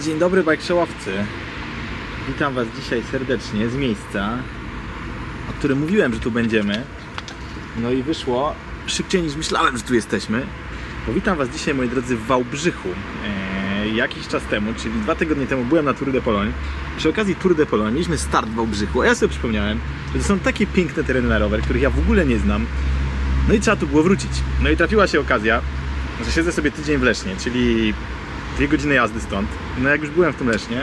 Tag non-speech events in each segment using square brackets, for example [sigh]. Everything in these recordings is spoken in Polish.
Dzień dobry bajkrzałowcy. Witam Was dzisiaj serdecznie z miejsca, o którym mówiłem, że tu będziemy. No i wyszło szybciej niż myślałem, że tu jesteśmy. Bo witam Was dzisiaj, moi drodzy, w Wałbrzychu. Eee, jakiś czas temu, czyli dwa tygodnie temu byłem na Tour de Pologne. Przy okazji Tour de Pologne mieliśmy start w Wałbrzychu, a ja sobie przypomniałem, że to są takie piękne tereny na rower, których ja w ogóle nie znam. No i trzeba tu było wrócić. No i trafiła się okazja, że siedzę sobie tydzień w Lesznie, czyli dwie godziny jazdy stąd. No jak już byłem w tym Lesznie,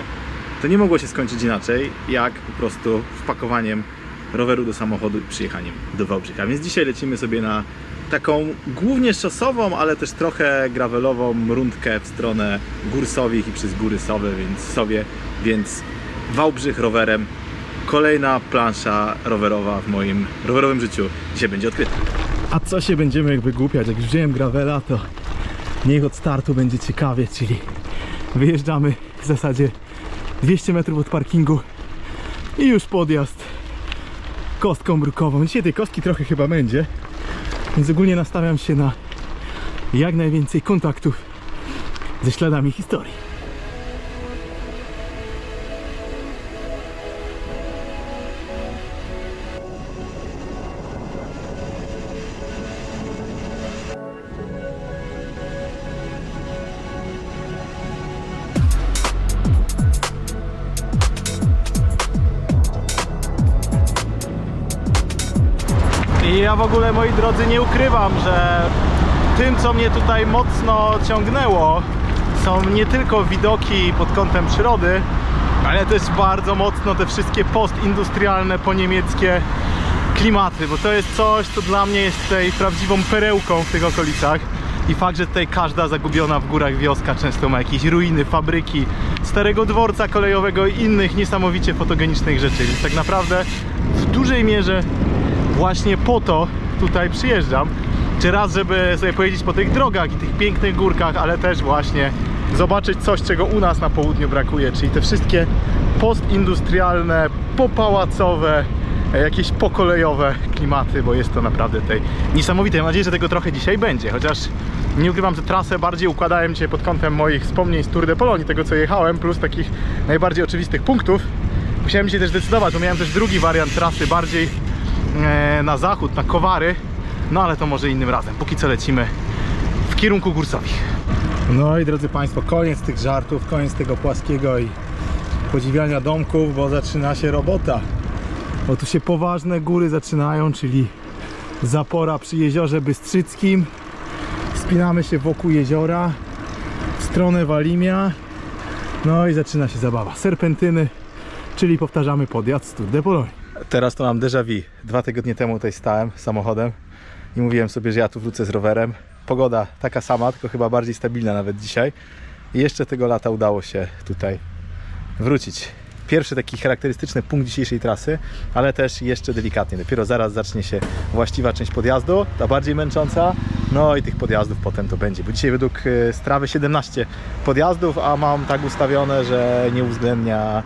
to nie mogło się skończyć inaczej, jak po prostu wpakowaniem roweru do samochodu i przyjechaniem do Wałbrzycha. Więc dzisiaj lecimy sobie na taką głównie szosową, ale też trochę gravelową rundkę w stronę gór Sowich i przez góry Sowy, więc sobie, więc Wałbrzych rowerem. Kolejna plansza rowerowa w moim rowerowym życiu dzisiaj będzie odkryta. A co się będziemy wygłupiać? Jak już wziąłem gravela, to niech od startu będzie ciekawie, czyli wyjeżdżamy w zasadzie 200 metrów od parkingu i już podjazd kostką brukową. Dzisiaj tej kostki trochę chyba będzie, więc ogólnie nastawiam się na jak najwięcej kontaktów ze śladami historii. W ogóle, moi drodzy, nie ukrywam, że tym, co mnie tutaj mocno ciągnęło, są nie tylko widoki pod kątem przyrody, ale też bardzo mocno te wszystkie postindustrialne, poniemieckie klimaty, bo to jest coś, co dla mnie jest tutaj prawdziwą perełką w tych okolicach. I fakt, że tutaj każda zagubiona w górach wioska często ma jakieś ruiny, fabryki, starego dworca kolejowego i innych niesamowicie fotogenicznych rzeczy. Więc tak naprawdę w dużej mierze właśnie po to tutaj przyjeżdżam. Czy raz, żeby sobie pojeździć po tych drogach i tych pięknych górkach, ale też właśnie zobaczyć coś, czego u nas na południu brakuje, czyli te wszystkie postindustrialne, popałacowe, jakieś pokolejowe klimaty, bo jest to naprawdę tutaj niesamowite. Mam nadzieję, że tego trochę dzisiaj będzie, chociaż nie ukrywam, że trasę bardziej układałem dzisiaj pod kątem moich wspomnień z Tour de Pologne, tego co jechałem, plus takich najbardziej oczywistych punktów. Musiałem się też zdecydować, bo miałem też drugi wariant trasy, bardziej na zachód, na Kowary, no ale to może innym razem. Póki co lecimy w kierunku Górsowich. No i drodzy Państwo, koniec tych żartów, koniec tego płaskiego i podziwiania domków, bo zaczyna się robota. Bo tu się poważne góry zaczynają, czyli zapora przy jeziorze Bystrzyckim. Wspinamy się wokół jeziora w stronę Walimia. No i zaczyna się zabawa. Serpentyny, czyli powtarzamy podjazd Tour de Pologne. Teraz to mam déjà vu. Dwa tygodnie temu tutaj stałem samochodem i mówiłem sobie, że ja tu wrócę z rowerem. Pogoda taka sama, tylko chyba bardziej stabilna nawet dzisiaj. I jeszcze tego lata udało się tutaj wrócić. Pierwszy taki charakterystyczny punkt dzisiejszej trasy, ale też jeszcze delikatnie. Dopiero zaraz zacznie się właściwa część podjazdu, ta bardziej męcząca. No i tych podjazdów potem to będzie. Bo dzisiaj według e, strawy 17 podjazdów, a mam tak ustawione, że nie uwzględnia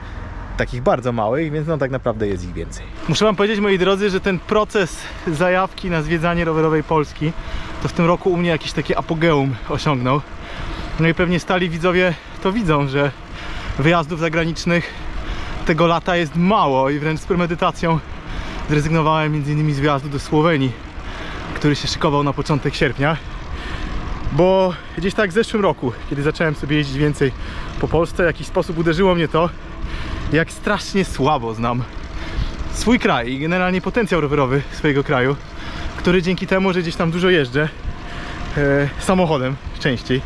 takich bardzo małych, więc no tak naprawdę jest ich więcej. Muszę Wam powiedzieć, moi drodzy, że ten proces zajawki na zwiedzanie rowerowej Polski to w tym roku u mnie jakieś takie apogeum osiągnął. No i pewnie stali widzowie to widzą, że wyjazdów zagranicznych tego lata jest mało i wręcz z premedytacją zrezygnowałem m.in. z wyjazdu do Słowenii, który się szykował na początek sierpnia. Bo gdzieś tak w zeszłym roku, kiedy zacząłem sobie jeździć więcej po Polsce, w jakiś sposób uderzyło mnie to, jak strasznie słabo znam swój kraj i generalnie potencjał rowerowy swojego kraju, który dzięki temu, że gdzieś tam dużo jeżdżę e, samochodem częściej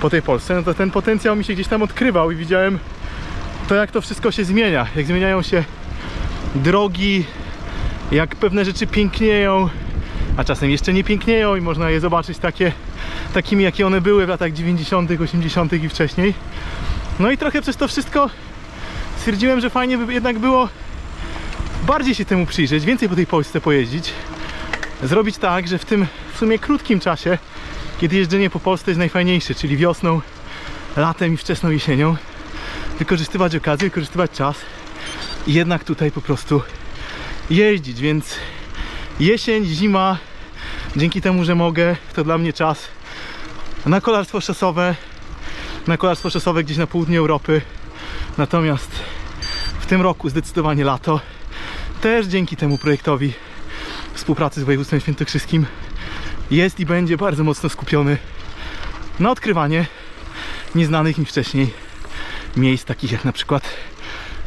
po tej Polsce, no to ten potencjał mi się gdzieś tam odkrywał i widziałem to, jak to wszystko się zmienia, jak zmieniają się drogi, jak pewne rzeczy pięknieją, a czasem jeszcze nie pięknieją i można je zobaczyć takie, takimi, jakie one były w latach 90., 80. i wcześniej. No i trochę przez to wszystko stwierdziłem, że fajnie by jednak było bardziej się temu przyjrzeć, więcej po tej Polsce pojeździć. Zrobić tak, że w tym w sumie krótkim czasie, kiedy jeżdżenie po Polsce jest najfajniejsze, czyli wiosną, latem i wczesną jesienią, wykorzystywać okazję, wykorzystywać czas i jednak tutaj po prostu jeździć, więc jesień, zima, dzięki temu, że mogę, to dla mnie czas na kolarstwo szosowe, na kolarstwo szosowe gdzieś na południu Europy. Natomiast w tym roku zdecydowanie lato. Też dzięki temu projektowi współpracy z województwem świętokrzyskim jest i będzie bardzo mocno skupiony na odkrywanie nieznanych mi wcześniej miejsc, takich jak na przykład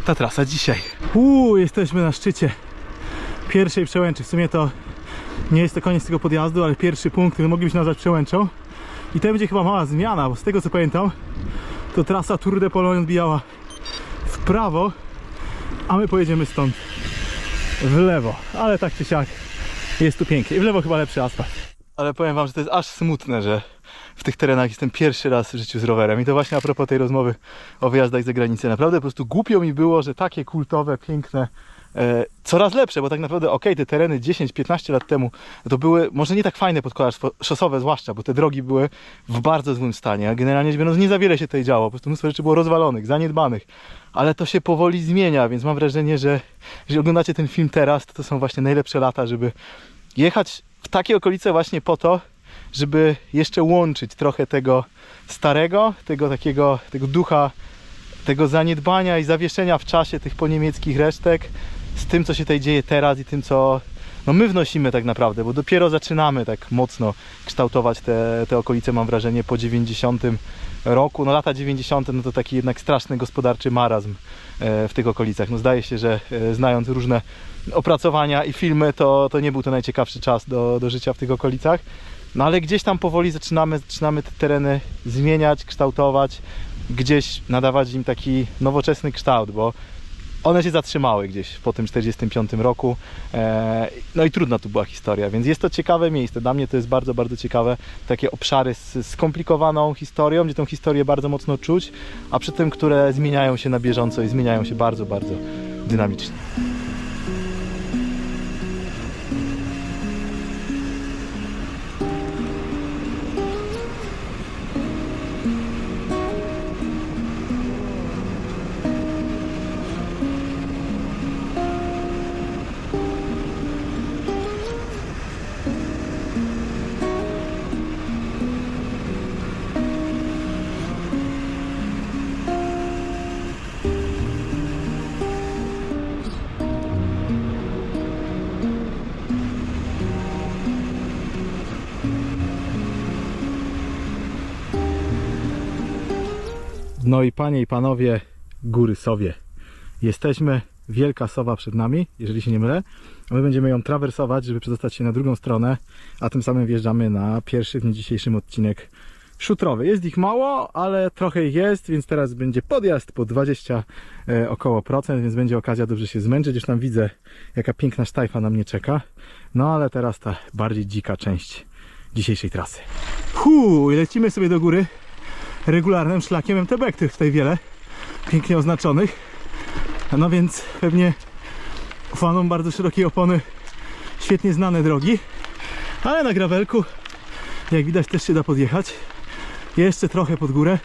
ta trasa dzisiaj. Uuu, jesteśmy na szczycie pierwszej przełęczy. W sumie to nie jest to koniec tego podjazdu, ale pierwszy punkt, który moglibyśmy nazwać przełęczą. I to będzie chyba mała zmiana, bo z tego co pamiętam, to trasa Tour de Pologne odbijała w prawo, a my pojedziemy stąd w lewo. Ale tak czy siak jest tu pięknie. I w lewo chyba lepszy asfalt. Ale powiem wam, że to jest aż smutne, że w tych terenach jestem pierwszy raz w życiu z rowerem. I to właśnie a propos tej rozmowy o wyjazdach za granicę. Naprawdę po prostu głupio mi było, że takie kultowe, piękne, coraz lepsze, bo tak naprawdę okej, te tereny 10-15 lat temu to były może nie tak fajne pod kolarstwo szosowe zwłaszcza, bo te drogi były w bardzo złym stanie, a generalnie biorąc nie za wiele się tutaj działo, po prostu mnóstwo rzeczy było rozwalonych, zaniedbanych, ale to się powoli zmienia, więc mam wrażenie, że jeżeli oglądacie ten film teraz, to to są właśnie najlepsze lata, żeby jechać w takie okolice właśnie po to, żeby jeszcze łączyć trochę tego starego, tego takiego, tego ducha, tego zaniedbania i zawieszenia w czasie tych poniemieckich resztek z tym, co się tutaj dzieje teraz i tym, co no my wnosimy tak naprawdę, bo dopiero zaczynamy tak mocno kształtować te, te okolice, mam wrażenie, po 90 roku. No lata 90 no to taki jednak straszny gospodarczy marazm e, w tych okolicach. No zdaje się, że e, znając różne opracowania i filmy, to, to nie był to najciekawszy czas do, do życia w tych okolicach. No ale gdzieś tam powoli zaczynamy, zaczynamy te tereny zmieniać, kształtować, gdzieś nadawać im taki nowoczesny kształt, bo one się zatrzymały gdzieś po tym 45 roku. E, No i trudna tu była historia, więc jest to ciekawe miejsce. Dla mnie to jest bardzo, bardzo ciekawe. Takie obszary z skomplikowaną historią, gdzie tą historię bardzo mocno czuć, a przy tym, które zmieniają się na bieżąco i zmieniają się bardzo, bardzo dynamicznie. No i panie i panowie, góry Sowie. Jesteśmy, wielka sowa przed nami, jeżeli się nie mylę. My będziemy ją trawersować, żeby przedostać się na drugą stronę, a tym samym wjeżdżamy na pierwszy w dniu dzisiejszym odcinek szutrowy. Jest ich mało, ale trochę ich jest, więc teraz będzie podjazd po 20 e, około procent, więc będzie okazja dobrze się zmęczyć. Już tam widzę, jaka piękna sztajfa na mnie czeka. No ale teraz ta bardziej dzika część dzisiejszej trasy. Huu, lecimy sobie do góry regularnym szlakiem MTB, których tutaj wiele, pięknie oznaczonych. No więc pewnie fanom bardzo szerokiej opony świetnie znane drogi, ale na gravelku, jak widać, też się da podjechać. Jeszcze trochę pod górę.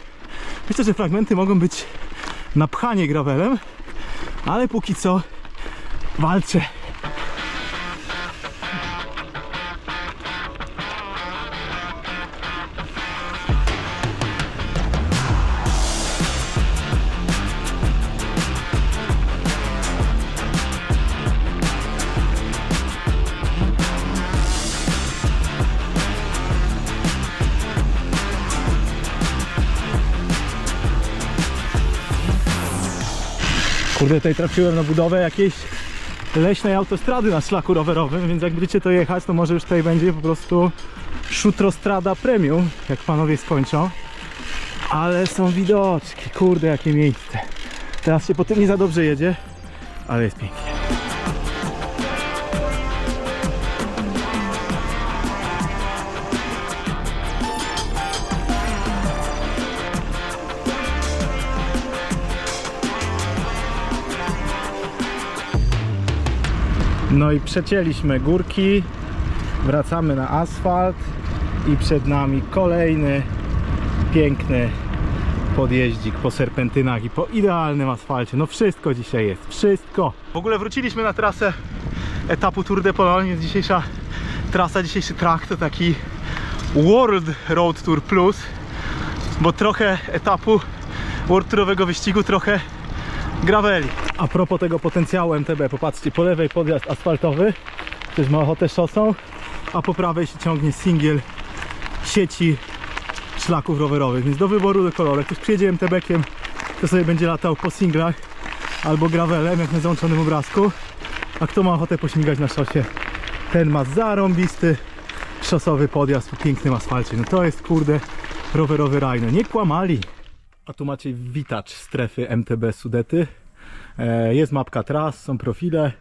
Myślę, że fragmenty mogą być na pchanie gravelem, ale póki co walczę. Kurde, tutaj trafiłem na budowę jakiejś leśnej autostrady na szlaku rowerowym, więc jak będziecie to jechać, to może już tutaj będzie po prostu Szutrostrada Premium, jak panowie skończą. Ale są widoczki, kurde jakie miejsce. Teraz się po tym nie za dobrze jedzie, ale jest pięknie. No i przecięliśmy górki, wracamy na asfalt i przed nami kolejny piękny podjeździk po serpentynach i po idealnym asfalcie. No wszystko dzisiaj jest, wszystko. W ogóle wróciliśmy na trasę etapu Tour de Pologne, dzisiejsza trasa, dzisiejszy track to taki World Road Tour Plus. bo trochę etapu World Tourowego wyścigu, trochę graveli. A propos tego potencjału MTB, popatrzcie, po lewej podjazd asfaltowy, ktoś ma ochotę szosą, a po prawej się ciągnie singiel sieci szlaków rowerowych, więc do wyboru do koloru. Jak ktoś przyjedzie MTB-kiem, to sobie będzie latał po singlach albo gravelem, jak na załączonym obrazku. A kto ma ochotę pośmigać na szosie, ten ma zarąbisty szosowy podjazd po pięknym asfalcie. No to jest kurde rowerowy raj, no nie kłamali. A tu macie witacz strefy MTB Sudety. E, Jest mapka tras, są profile.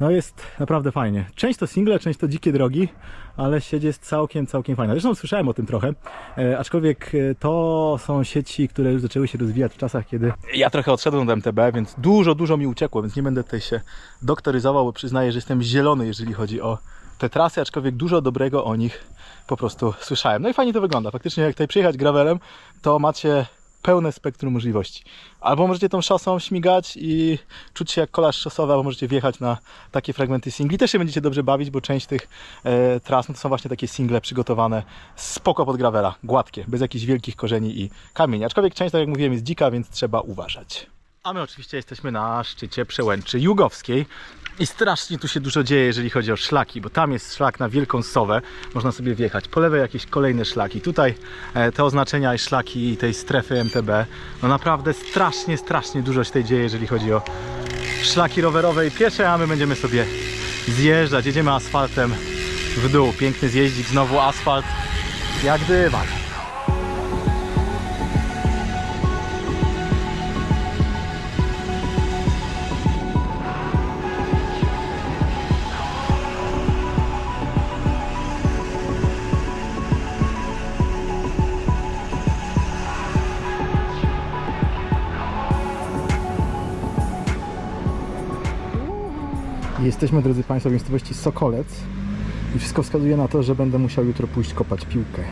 No jest naprawdę fajnie. Część to single, część to dzikie drogi, ale sieć jest całkiem, całkiem fajna. Zresztą słyszałem o tym trochę, e, aczkolwiek e, to są sieci, które już zaczęły się rozwijać w czasach, kiedy ja trochę odszedłem do MTB, więc dużo, dużo mi uciekło, więc nie będę tutaj się doktoryzował, bo przyznaję, że jestem zielony, jeżeli chodzi o te trasy, aczkolwiek dużo dobrego o nich po prostu słyszałem. No i fajnie to wygląda. Faktycznie jak tutaj przyjechać gravelem, to macie pełne spektrum możliwości. Albo możecie tą szosą śmigać i czuć się jak kolarz szosowy, albo możecie wjechać na takie fragmenty singli. Też się będziecie dobrze bawić, bo część tych e, tras no to są właśnie takie single przygotowane spoko pod gravela, gładkie, bez jakichś wielkich korzeni i kamieni. Aczkolwiek część, tak jak mówiłem, jest dzika, więc trzeba uważać. A my oczywiście jesteśmy na szczycie przełęczy Jugowskiej i strasznie tu się dużo dzieje, jeżeli chodzi o szlaki, bo tam jest szlak na Wielką Sowę, można sobie wjechać. Po lewej jakieś kolejne szlaki. Tutaj e, te oznaczenia i szlaki tej strefy MTB. No naprawdę strasznie, strasznie dużo się tutaj dzieje, jeżeli chodzi o szlaki rowerowe i piesze, a my będziemy sobie zjeżdżać. Jedziemy asfaltem w dół. Piękny zjeździk, znowu asfalt. Jak dywan. Jesteśmy, drodzy Państwo, w miejscowości Sokolec i wszystko wskazuje na to, że będę musiał jutro pójść kopać piłkę.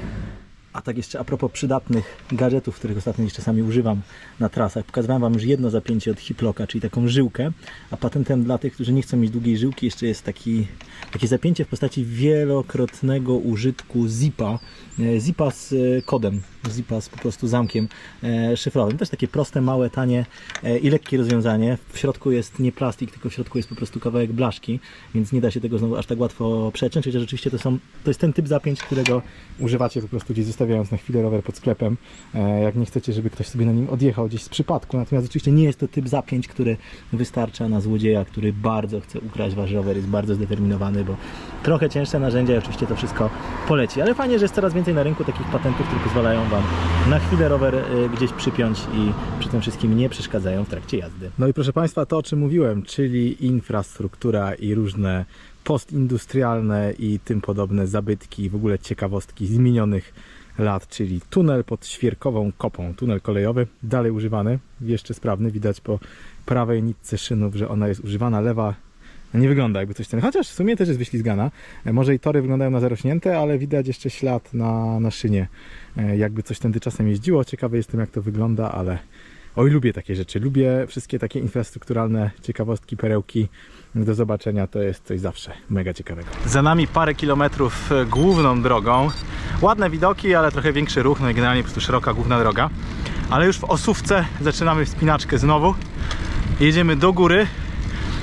A tak jeszcze a propos przydatnych gadżetów, których ostatnio gdzieś czasami używam na trasach. Pokazywałem Wam już jedno zapięcie od Hiploka, czyli taką żyłkę, a patentem dla tych, którzy nie chcą mieć długiej żyłki, jeszcze jest taki, takie zapięcie w postaci wielokrotnego użytku zipa. E, Zipa z e, kodem, zipa z po prostu zamkiem e, szyfrowym. Też takie proste, małe, tanie e, i lekkie rozwiązanie. W środku jest nie plastik, tylko w środku jest po prostu kawałek blaszki, więc nie da się tego znowu aż tak łatwo przeciąć, chociaż rzeczywiście to są, to jest ten typ zapięć, którego używacie po prostu gdzieś zostawiając na chwilę rower pod sklepem, e, jak nie chcecie, żeby ktoś sobie na nim odjechał gdzieś z przypadku. Natomiast oczywiście nie jest to typ zapięć, który wystarcza na złodzieja, który bardzo chce ukraść wasz rower, jest bardzo zdeterminowany, bo trochę cięższe narzędzia i oczywiście to wszystko poleci. Ale fajnie, że jest coraz więcej na rynku takich patentów, które pozwalają Wam na chwilę rower e, gdzieś przypiąć i przy tym wszystkim nie przeszkadzają w trakcie jazdy. No i proszę Państwa, to o czym mówiłem, czyli infrastruktura i różne postindustrialne i tym podobne zabytki, w ogóle ciekawostki z minionych lat, czyli tunel pod Świerkową Kopą, tunel kolejowy, dalej używany, jeszcze sprawny, widać po prawej nitce szynów, że ona jest używana, lewa nie wygląda jakby coś ten, chociaż w sumie też jest wyślizgana. E, Może i tory wyglądają na zarośnięte, ale widać jeszcze ślad na, na szynie. E, Jakby coś tędy czasem jeździło. Ciekawy jestem jak to wygląda, ale oj lubię takie rzeczy. Lubię wszystkie takie infrastrukturalne ciekawostki, perełki. Do zobaczenia to jest coś zawsze mega ciekawego. Za nami parę kilometrów e, główną drogą. Ładne widoki, ale trochę większy ruch, no i generalnie po prostu szeroka główna droga. Ale już w Osówce zaczynamy wspinaczkę znowu. Jedziemy do góry,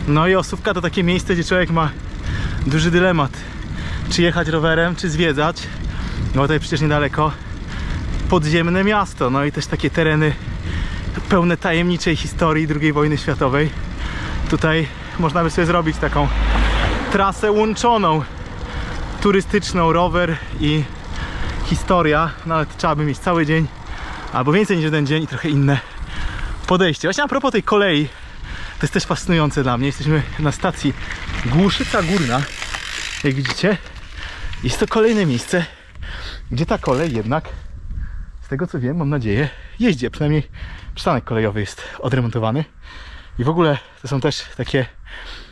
no i Osówka to takie miejsce, gdzie człowiek ma duży dylemat. Czy jechać rowerem, czy zwiedzać. No tutaj przecież niedaleko podziemne miasto. No i też takie tereny pełne tajemniczej historii II wojny światowej. Tutaj można by sobie zrobić taką trasę łączoną turystyczną, rower i historia. No ale trzeba by mieć cały dzień albo więcej niż jeden dzień i trochę inne podejście. Właśnie a propos tej kolei, jest też fascynujące dla mnie. Jesteśmy na stacji Głuszyca Górna, jak widzicie. Jest to kolejne miejsce, gdzie ta kolej jednak, z tego co wiem, mam nadzieję, jeździ. Przynajmniej przystanek kolejowy jest odremontowany. I w ogóle to są też takie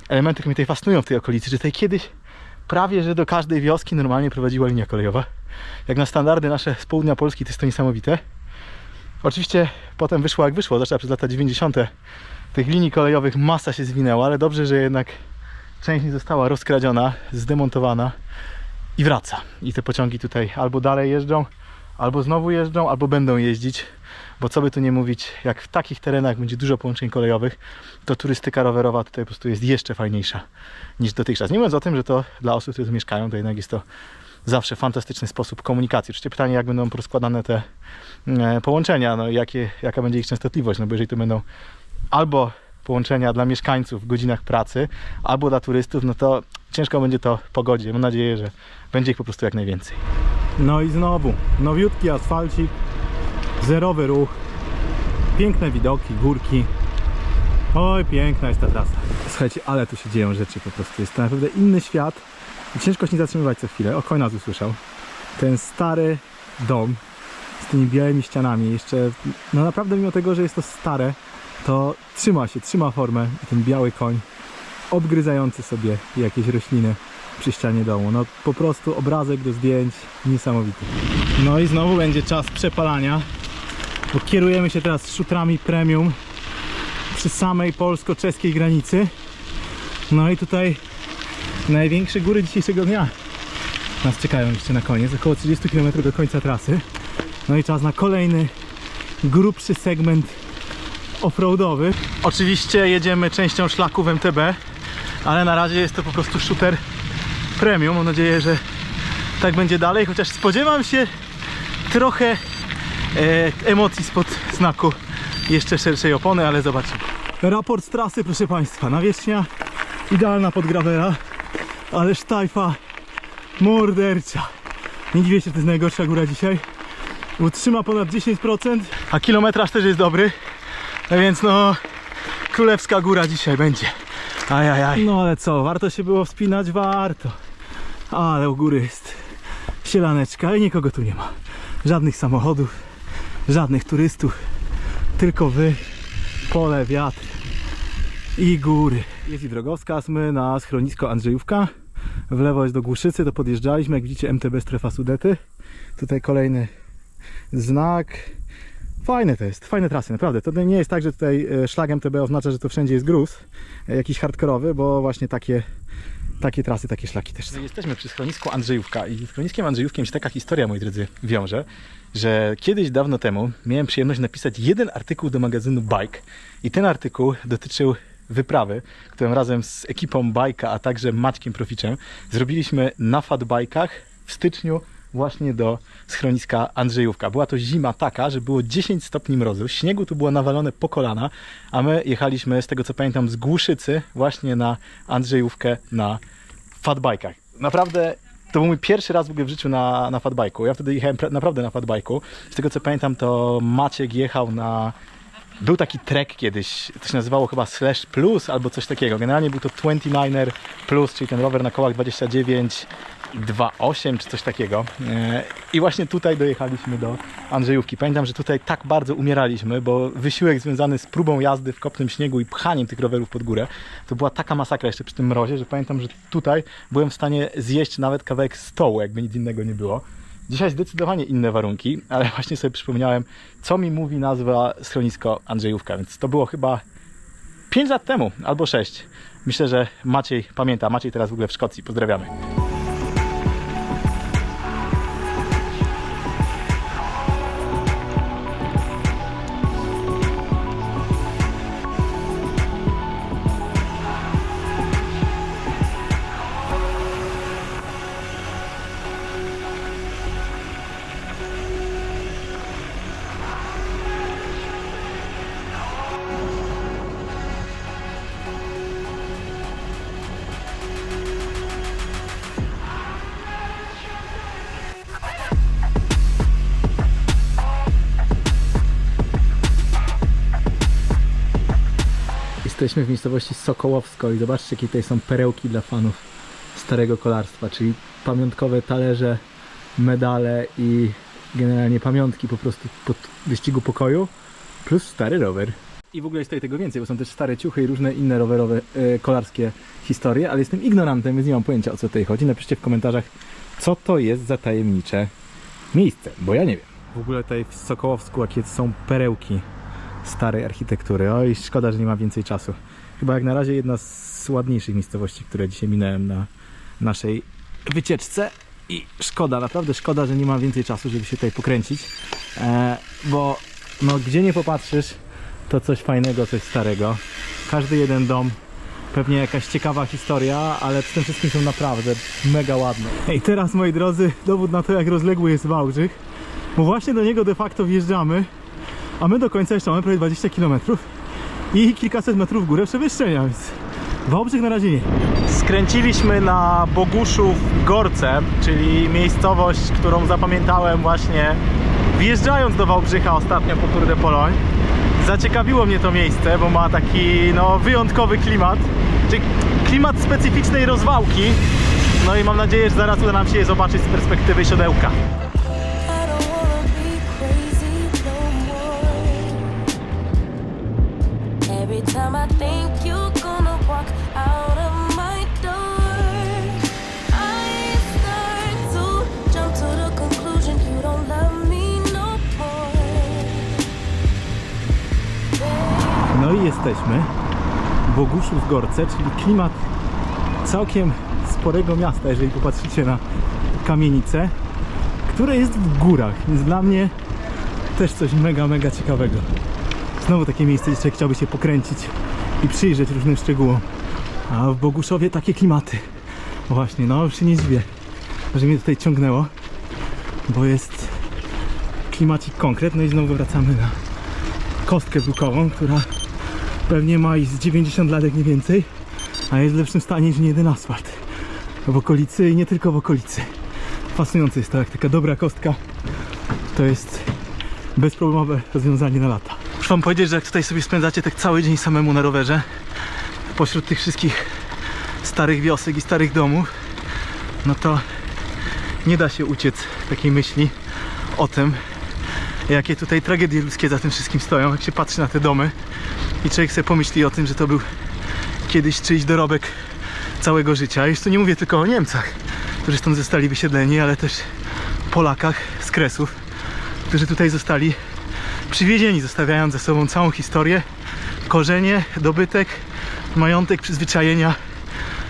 elementy, które mnie tutaj fascynują w tej okolicy, że tutaj kiedyś prawie, że do każdej wioski normalnie prowadziła linia kolejowa. Jak na standardy nasze z południa Polski to jest to niesamowite. Oczywiście potem wyszło jak wyszło, zwłaszcza przez lata 90. Tych linii kolejowych masa się zwinęła, ale dobrze, że jednak część nie została rozkradziona, zdemontowana i wraca. I te pociągi tutaj albo dalej jeżdżą, albo znowu jeżdżą, albo będą jeździć, bo co by tu nie mówić, jak w takich terenach będzie dużo połączeń kolejowych, to turystyka rowerowa tutaj po prostu jest jeszcze fajniejsza niż dotychczas. Nie mówiąc o tym, że to dla osób, które tu mieszkają, to jednak jest to zawsze fantastyczny sposób komunikacji. Oczywiście pytanie, jak będą porozkładane te e, połączenia, no, jakie, jaka będzie ich częstotliwość, no bo jeżeli to będą albo połączenia dla mieszkańców w godzinach pracy, albo dla turystów, no to ciężko będzie to pogodzić. Mam nadzieję, że będzie ich po prostu jak najwięcej. No i znowu, nowiutki asfalcik, zerowy ruch, piękne widoki, górki. Oj, piękna jest ta trasa. Słuchajcie, ale tu się dzieją rzeczy po prostu. Jest to naprawdę inny świat. I ciężko się nie zatrzymywać co chwilę. O, koń nas usłyszał. Ten stary dom z tymi białymi ścianami. Jeszcze, no naprawdę mimo tego, że jest to stare, to trzyma się, trzyma formę. I ten biały koń obgryzający sobie jakieś rośliny przy ścianie domu. No po prostu obrazek do zdjęć niesamowity. No i znowu będzie czas przepalania, bo kierujemy się teraz szutrami premium przy samej polsko-czeskiej granicy. No i tutaj największe góry dzisiejszego dnia nas czekają jeszcze na koniec, około 30 km do końca trasy. No i czas na kolejny grubszy segment offroadowy. Oczywiście jedziemy częścią szlaków MTB, ale na razie jest to po prostu shooter premium. Mam nadzieję, że tak będzie dalej, chociaż spodziewam się trochę e, emocji spod znaku jeszcze szerszej opony, ale zobaczymy. Raport z trasy, proszę Państwa. Nawierzchnia idealna pod gravera, ale sztajfa mordercza. Nie dziwię się, że to jest najgorsza góra dzisiaj. Utrzyma ponad 10%, a kilometraż też jest dobry. A więc no, królewska góra dzisiaj będzie. Ajajaj. No ale co, warto się było wspinać? Warto. Ale u góry jest sielaneczka i nikogo tu nie ma. Żadnych samochodów, żadnych turystów, tylko wy, pole, wiatr i góry. Jest i drogowskaz, my na schronisko Andrzejówka. W lewo jest do Głuszycy, to podjeżdżaliśmy, jak widzicie MTB strefa Sudety. Tutaj kolejny znak. Fajne to jest, fajne trasy, naprawdę. To nie jest tak, że tutaj e, szlag MTB oznacza, że to wszędzie jest gruz, e, jakiś hardkorowy, bo właśnie takie, takie trasy, takie szlaki też są. Jesteśmy przy schronisku Andrzejówka i schroniskiem Andrzejówkiem się taka historia, moi drodzy, wiąże, że kiedyś dawno temu miałem przyjemność napisać jeden artykuł do magazynu Bike i ten artykuł dotyczył wyprawy, którą razem z ekipą Bajka, a także Maćkiem Proficzem zrobiliśmy na fatbajkach w styczniu właśnie do schroniska Andrzejówka. Była to zima taka, że było 10 stopni mrozu, śniegu tu było nawalone po kolana, a my jechaliśmy, z tego co pamiętam, z Głuszycy właśnie na Andrzejówkę na fatbajkach. Naprawdę to był mój pierwszy raz w ogóle w życiu na, na fatbajku. Ja wtedy jechałem pra- naprawdę na fatbajku. Z tego co pamiętam, to Maciek jechał na był taki trek kiedyś, to się nazywało chyba Slash Plus albo coś takiego. Generalnie był to 29er Plus, czyli ten rower na kołach 29 i 2.8 czy coś takiego. E, I właśnie tutaj dojechaliśmy do Andrzejówki. Pamiętam, że tutaj tak bardzo umieraliśmy, bo wysiłek związany z próbą jazdy w kopnym śniegu i pchaniem tych rowerów pod górę, to była taka masakra jeszcze przy tym mrozie, że pamiętam, że tutaj byłem w stanie zjeść nawet kawałek stołu, jakby nic innego nie było. Dzisiaj zdecydowanie inne warunki, ale [laughs] właśnie sobie przypomniałem, co mi mówi nazwa schronisko Andrzejówka, więc to było chyba 5 lat temu albo 6. Myślę, że Maciej pamięta. Maciej teraz w ogóle w Szkocji. Pozdrawiamy. Jesteśmy w miejscowości Sokołowsko i zobaczcie, jakie tutaj są perełki dla fanów starego kolarstwa, czyli pamiątkowe talerze, medale i generalnie pamiątki po prostu pod wyścigu pokoju, plus stary rower. I w ogóle jest tutaj tego więcej, bo są też stare ciuchy i różne inne rowerowe, e, kolarskie historie, ale jestem ignorantem, więc nie mam pojęcia o co tutaj chodzi. Napiszcie w komentarzach, co to jest za tajemnicze miejsce, bo ja nie wiem. W ogóle tutaj w Sokołowsku jakie są perełki starej architektury. Oj, szkoda, że nie ma więcej czasu. Chyba jak na razie jedna z ładniejszych miejscowości, które dzisiaj minąłem na naszej wycieczce. i szkoda, naprawdę szkoda, że nie mam więcej czasu, żeby się tutaj pokręcić, e, bo no gdzie nie popatrzysz, to coś fajnego, coś starego. Każdy jeden dom, pewnie jakaś ciekawa historia, ale przede wszystkim są naprawdę mega ładne. I teraz, moi drodzy, dowód na to, jak rozległy jest Wałbrzych, bo właśnie do niego de facto wjeżdżamy, a my do końca jeszcze mamy prawie 20 km i kilkaset metrów w górę przewyższenia, więc Wałbrzych na razie nie. Skręciliśmy na Boguszów Gorce, czyli miejscowość, którą zapamiętałem właśnie wjeżdżając do Wałbrzycha ostatnio po Tour de. Zaciekawiło mnie to miejsce, bo ma taki no, wyjątkowy klimat, czyli klimat specyficznej rozwałki. No i mam nadzieję, że zaraz uda nam się je zobaczyć z perspektywy siodełka. I jesteśmy w Boguszów Gorce, czyli klimat całkiem sporego miasta, jeżeli popatrzycie na kamienicę, które jest w górach, więc dla mnie też coś mega, mega ciekawego. Znowu takie miejsce, gdzie chciałby się pokręcić i przyjrzeć różnym szczegółom. A w Boguszowie takie klimaty. Właśnie, no już się nie dziwię, że mnie tutaj ciągnęło, bo jest klimacik konkret. No i znowu wracamy na kostkę brukową, która pewnie ma i z 90 lat, jak nie więcej, a jest w lepszym stanie niż jeden asfalt. W okolicy i nie tylko w okolicy. Fascynujące jest to, jak taka dobra kostka to jest bezproblemowe rozwiązanie na lata. Muszę wam powiedzieć, że jak tutaj sobie spędzacie tak cały dzień samemu na rowerze, pośród tych wszystkich starych wiosek i starych domów, no to nie da się uciec takiej myśli o tym, jakie tutaj tragedie ludzkie za tym wszystkim stoją, jak się patrzy na te domy i człowiek sobie pomyśli o tym, że to był kiedyś czyjś dorobek całego życia. Już tu nie mówię tylko o Niemcach, którzy stąd zostali wysiedleni, ale też Polakach z Kresów, którzy tutaj zostali przywiezieni, zostawiając ze sobą całą historię, korzenie, dobytek, majątek, przyzwyczajenia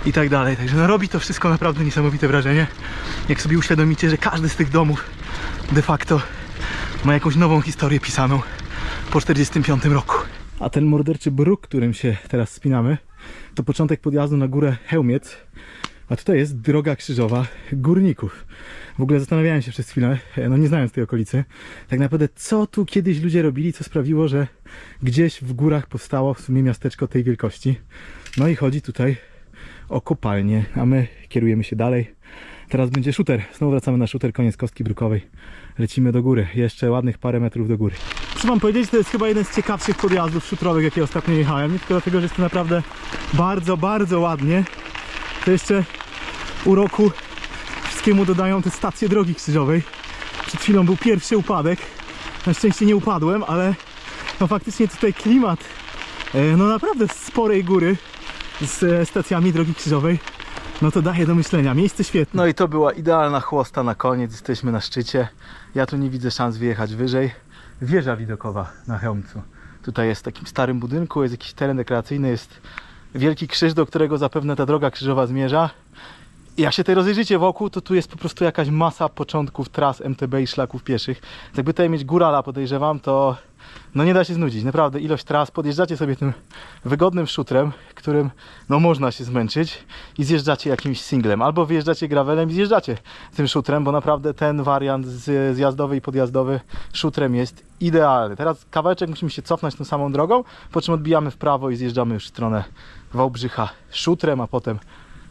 i tak dalej. Także no robi to wszystko naprawdę niesamowite wrażenie, jak sobie uświadomicie, że każdy z tych domów de facto ma jakąś nową historię pisaną po 45 roku. A ten morderczy bruk, którym się teraz spinamy, to początek podjazdu na górę Chełmiec, a tutaj jest droga krzyżowa górników. W ogóle zastanawiałem się przez chwilę, no nie znając tej okolicy, tak naprawdę co tu kiedyś ludzie robili, co sprawiło, że gdzieś w górach powstało w sumie miasteczko tej wielkości. No i chodzi tutaj o kopalnię, a my kierujemy się dalej. Teraz będzie shooter. Znowu wracamy na shooter, koniec kostki brukowej. Lecimy do góry. Jeszcze ładnych parę metrów do góry. Muszę wam powiedzieć, to jest chyba jeden z ciekawszych podjazdów shooterowych, jakie ostatnio jechałem. Nie tylko dlatego, że jest to naprawdę bardzo, bardzo ładnie. To jeszcze uroku wszystkiemu dodają te stacje drogi krzyżowej. Przed chwilą był pierwszy upadek. Na szczęście nie upadłem, ale no faktycznie tutaj klimat e, no naprawdę sporej góry z e, stacjami drogi krzyżowej no to daje do myślenia. Miejsce świetne. No i to była idealna chłosta na koniec. Jesteśmy na szczycie. Ja tu nie widzę szans wyjechać wyżej. Wieża widokowa na Chełmcu. Tutaj jest w takim starym budynku, jest jakiś teren rekreacyjny, jest wielki krzyż, do którego zapewne ta droga krzyżowa zmierza. Jak się tutaj rozejrzycie wokół, to tu jest po prostu jakaś masa początków tras MTB i szlaków pieszych. Jakby tutaj mieć górala, podejrzewam, to no nie da się znudzić. Naprawdę ilość tras. Podjeżdżacie sobie tym wygodnym szutrem, którym no można się zmęczyć i zjeżdżacie jakimś singlem. Albo wyjeżdżacie gravelem i zjeżdżacie tym szutrem, bo naprawdę ten wariant z- zjazdowy i podjazdowy szutrem jest idealny. Teraz kawałeczek musimy się cofnąć tą samą drogą, po czym odbijamy w prawo i zjeżdżamy już w stronę Wałbrzycha szutrem, a potem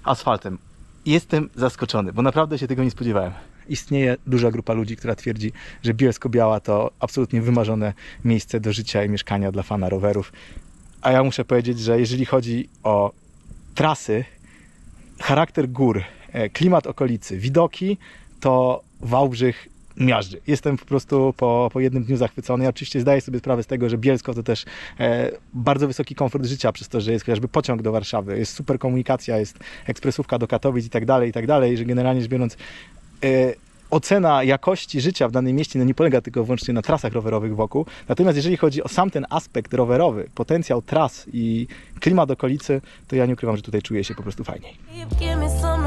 asfaltem. Jestem zaskoczony, bo naprawdę się tego nie spodziewałem. Istnieje duża grupa ludzi, która twierdzi, że Bielsko-Biała to absolutnie wymarzone miejsce do życia i mieszkania dla fana rowerów. A ja muszę powiedzieć, że jeżeli chodzi o trasy, charakter gór, e, klimat okolicy, widoki, to Wałbrzych miażdży. Jestem po prostu po, po jednym dniu zachwycony. Ja oczywiście zdaję sobie sprawę z tego, że Bielsko to też e, bardzo wysoki komfort życia, przez to, że jest chociażby pociąg do Warszawy, jest super komunikacja, jest ekspresówka do Katowic i tak dalej, i tak dalej, że generalnie rzecz biorąc ocena jakości życia w danym mieście no nie polega tylko wyłącznie na trasach rowerowych wokół. Natomiast jeżeli chodzi o sam ten aspekt rowerowy, potencjał tras i klimat okolicy, to ja nie ukrywam, że tutaj czuję się po prostu fajniej. Give me some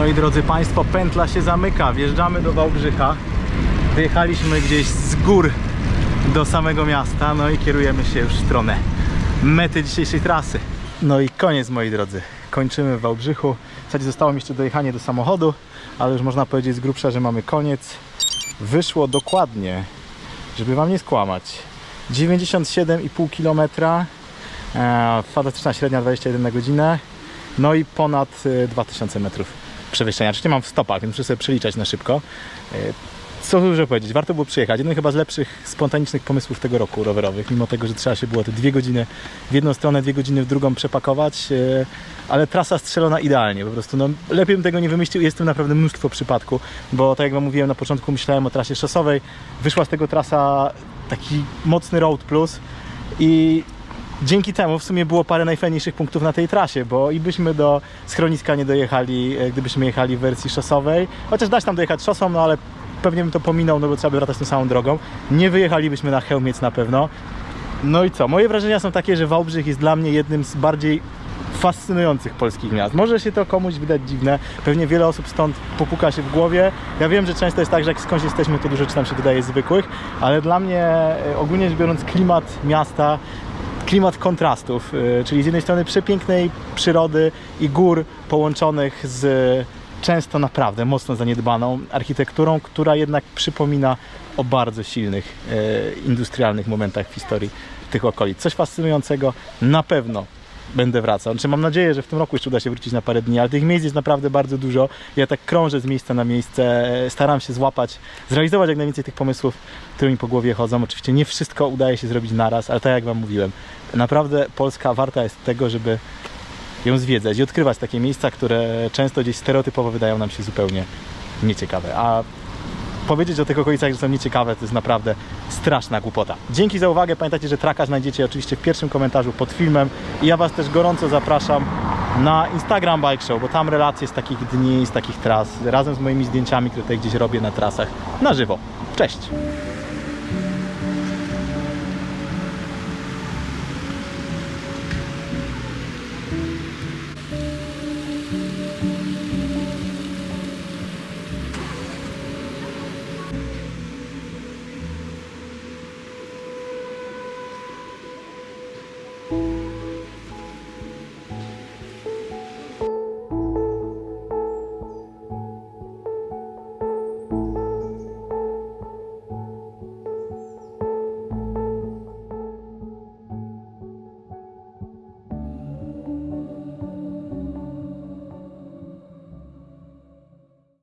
No i drodzy Państwo, pętla się zamyka. Wjeżdżamy do Wałbrzycha. Wyjechaliśmy gdzieś z gór do samego miasta, no i kierujemy się już w stronę mety dzisiejszej trasy. No i koniec moi drodzy. Kończymy w Wałbrzychu. W zasadzie zostało mi jeszcze dojechanie do samochodu, ale już można powiedzieć z grubsza, że mamy koniec. Wyszło dokładnie, żeby Wam nie skłamać, 97,5 km. E, fantastyczna średnia 21 na godzinę. No i ponad e, 2000 metrów przewyższenia. Oczywiście mam w stopach, więc muszę sobie przeliczać na szybko. E, Co dużo powiedzieć, warto było przyjechać. Jeden chyba z lepszych spontanicznych pomysłów tego roku rowerowych, mimo tego, że trzeba się było te dwie godziny w jedną stronę, dwie godziny w drugą przepakować, e, ale trasa strzelona idealnie, po prostu no, lepiej bym tego nie wymyślił, jest tym naprawdę mnóstwo przypadku, bo tak jak wam mówiłem na początku, myślałem o trasie szosowej, wyszła z tego trasa taki mocny road plus i dzięki temu w sumie było parę najfajniejszych punktów na tej trasie, bo i byśmy do schroniska nie dojechali, e, gdybyśmy jechali w wersji szosowej. Chociaż da się tam dojechać szosą, no ale pewnie bym to pominął, no bo trzeba by wracać tą samą drogą. Nie wyjechalibyśmy na Chełmiec na pewno. No i co? Moje wrażenia są takie, że Wałbrzych jest dla mnie jednym z bardziej fascynujących polskich miast. Może się to komuś wydać dziwne, pewnie wiele osób stąd popuka się w głowie. Ja wiem, że często jest tak, że jak skądś jesteśmy, to dużo czy nam się wydaje zwykłych, ale dla mnie e, ogólnie rzecz biorąc klimat miasta klimat kontrastów, y, czyli z jednej strony przepięknej przyrody i gór połączonych z często naprawdę mocno zaniedbaną architekturą, która jednak przypomina o bardzo silnych y, industrialnych momentach w historii tych okolic. Coś fascynującego na pewno będę wracał. Znaczy, mam nadzieję, że w tym roku jeszcze uda się wrócić na parę dni, ale tych miejsc jest naprawdę bardzo dużo. Ja tak krążę z miejsca na miejsce, e, staram się złapać, zrealizować jak najwięcej tych pomysłów, które mi po głowie chodzą. Oczywiście nie wszystko udaje się zrobić naraz, ale tak jak Wam mówiłem, naprawdę Polska warta jest tego, żeby ją zwiedzać i odkrywać takie miejsca, które często gdzieś stereotypowo wydają nam się zupełnie nieciekawe. A powiedzieć o tych okolicach, że są nieciekawe, to jest naprawdę straszna głupota. Dzięki za uwagę. Pamiętajcie, że traka znajdziecie oczywiście w pierwszym komentarzu pod filmem i ja Was też gorąco zapraszam na Instagram Bike Show, bo tam relacje z takich dni, z takich tras, razem z moimi zdjęciami, które tutaj gdzieś robię na trasach na żywo. Cześć!